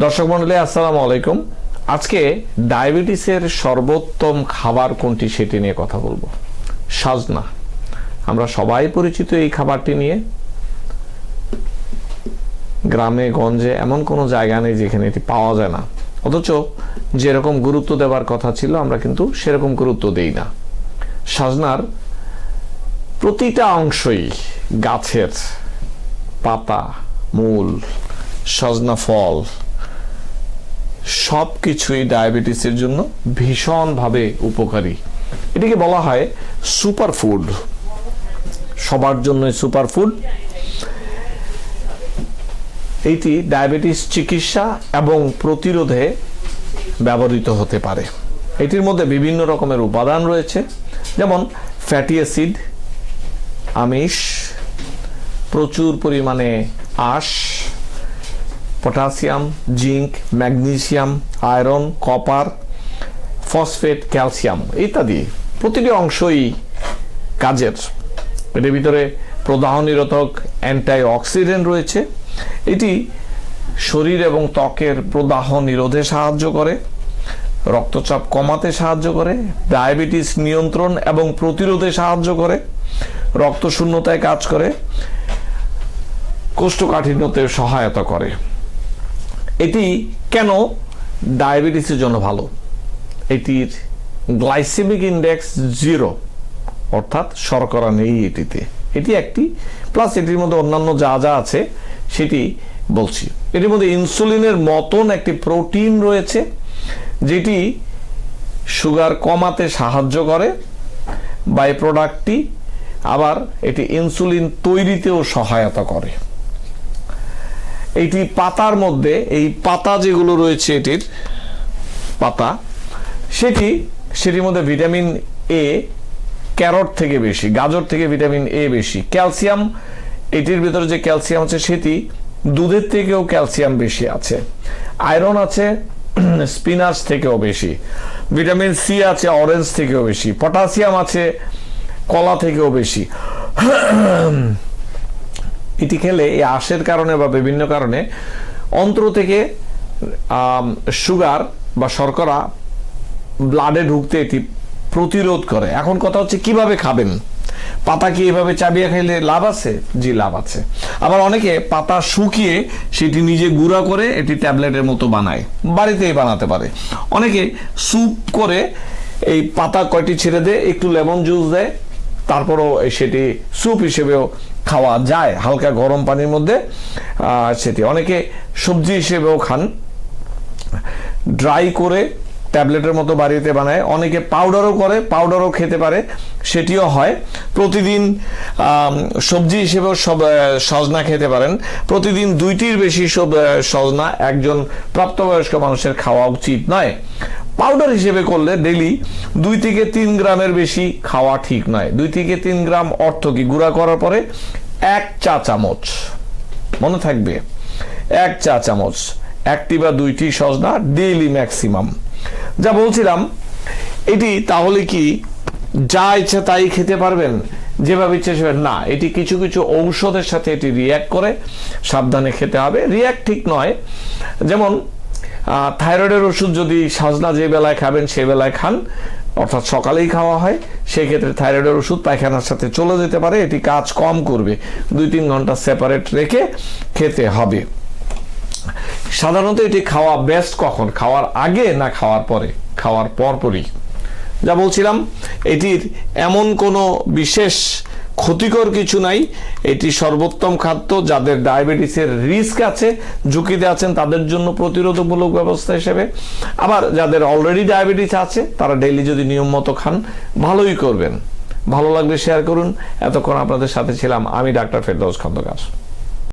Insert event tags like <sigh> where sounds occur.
দর্শক মন্ডলী, আসসালামু আলাইকুম। আজকে ডায়াবেটিসের সর্বোত্তম খাবার কোনটি সেটি নিয়ে কথা বলব। সাজনা। আমরা সবাই পরিচিত এই খাবারটি নিয়ে। গ্রামে, গঞ্জে এমন কোনো জায়গা নেই যেখানে এটি পাওয়া যায় না। অথচ যেরকম গুরুত্ব দেওয়ার কথা ছিল, আমরা কিন্তু সেরকম গুরুত্ব দেই না। সাজনার প্রতিটা অংশই গাছের পাতা, মূল, সজনা ফল সব কিছুই ডায়াবেটিসের জন্য ভীষণভাবে উপকারী। এটিকে বলা হয় সুপার ফুড সবার জন্য সুপার ফুড এইটি ডায়াবেটিস চিকিৎসা এবং প্রতিরোধে ব্যবহৃত হতে পারে। এটির মধ্যে বিভিন্ন রকমের উপাদান রয়েছে, যেমন ফ্যাটি অ্যাসিড, আমিষ, প্রচুর পরিমাণে আঁশ potassium zinc magnesium, iron, copper, phosphate, calcium ইত্যাদি। প্রতিটি অংশই কাজের। এটির ভিতরে প্রদাহ নিরোধক অ্যান্টাই অক্সিডেন্ট রয়েছে। এটি শরীর এবং ত্বকের প্রদাহ নিরোধে সাহায্য করে, রক্তচাপ কমাতে সাহায্য করে, ডায়াবেটিস নিয়ন্ত্রণ এবং প্রতিরোধে সাহায্য করে রক্ত শূন্যতায় কাজ করে, কোষ্ঠকাঠিন্যতে সহায়তা করে। এটি কেন ডায়াবেটিসের জন্য ভালো? এটির গ্লাইসেমিক ইন্ডেক্স জিরো, অর্থাৎ শর্করা নেই এটিতে। এটি একটি, প্লাস এটির মধ্যে অন্যান্য যা যা আছে, সেটি বলছি। এটির মধ্যে ইনসুলিনের মতন একটি প্রোটিন রয়েছে, যেটি সুগার কমাতে সাহায্য করে বাই প্রোডাক্টটি আবার এটি ইনসুলিন তৈরিতেও সহায়তা করে। এইটি পাতার মধ্যে, এই পাতা যেগুলো রয়েছে এটির পাতা, সেটি, সেটির মধ্যে ভিটামিন এ ক্যারট থেকে বেশি, গাজর থেকে ভিটামিন এ বেশি। ক্যালসিয়াম, এটির ভিতরে যে ক্যালসিয়াম আছে সেটি দুধের থেকেও ক্যালসিয়াম বেশি আছে। আয়রন আছে, <clears throat> স্পিনাচ থেকেও বেশি। ভিটামিন সি আছে, অরেঞ্জ থেকেও বেশি। পটাশিয়াম আছে, কলা থেকেও বেশি। <clears throat> এটি খেলে এই আশের কারণে বা বিভিন্ন কারণে অন্ত্র থেকে সুগার বা শর্করা ব্লাডে ঢুকতে এটি প্রতিরোধ করে। এখন কথা হচ্ছে কীভাবে খাবেন? পাতা কি এভাবে চাবিয়া খাইলে লাভ আছে? জি, লাভ আছে। আবার অনেকে পাতা শুকিয়ে সেটি নিজে গুঁড়া করে এটি ট্যাবলেটের মতো বানায়। বাড়িতেই বানাতে পারে। অনেকে স্যুপ করে এই পাতা কয়টি ছেড়ে দেয়, একটু লেমন জুস দেয়, তারপরও সেটি স্যুপ হিসেবেও খাওয়া যায় হালকা গরম পানির মধ্যে সেটি। অনেকে সবজি হিসেবেও খান। ড্রাই করে ট্যাবলেটের মতো বাড়িতে বানায়। অনেকে পাউডারও করে পাউডারও খেতে পারে, সেটিও হয়। প্রতিদিন সবজি হিসেবেও সব সজনা খেতে পারেন। প্রতিদিন দুইটির বেশি সব সজনা একজন প্রাপ্তবয়স্ক মানুষের খাওয়া উচিত নয়। পাউডার হিসেবে করলে ডেলি দুই থেকে তিন গ্রামের বেশি খাওয়া ঠিক নয়। দুই থেকে তিন গ্রাম অর্থ কি? গুঁড়া করার পরে এক চা চামচ। মনে থাকবে? এক চা চামচ। একটি বা দুইটি সজনা ডেইলি ম্যাক্সিমাম যা বলছিলাম, এটি তাহলে কি যা ইচ্ছে তাই খেতে পারবেন? যেভাবে ইচ্ছে সেভাবে না। এটি কিছু কিছু ঔষধের সাথে এটি রিয়্যাক্ট করে, সাবধানে খেতে হবে। রিয়্যাক্ট ঠিক নয়। যেমন থাইরয়েডের ওষুধ যদি সাজনা যে বেলায় খাবেন সে বেলায় খান, অর্থাৎ সকালেই খাওয়া হয়, সেক্ষেত্রে থাইরয়েডের ওষুধ পায়খানার সাথে চলে যেতে পারে, এটি কাজ কম করবে। দুই তিন ঘণ্টা সেপারেট রেখে খেতে হবে। সাধারণত এটি খাওয়া বেস্ট কখন? খাওয়ার আগে না খাওয়ার পরে? খাওয়ার পরপরই। যা বলছিলাম, এটির এমন কোনো বিশেষ ক্ষতিকর কিছু নাই। এটি সর্বোত্তম খাদ্য, যাদের ডায়াবেটিসের রিস্ক আছে ঝুঁকিতে আছেন, তাদের জন্য প্রতিরোধমূলক ব্যবস্থা হিসেবে। আবার যাদের অলরেডি ডায়াবেটিস আছে, তারা ডেইলি যদি নিয়ম মতো খান, ভালোই করবেন। ভালো লাগলে শেয়ার করুন। এতক্ষণ আপনাদের সাথে ছিলাম আমি, ডাক্তার ফেরদৌস খন্দকার।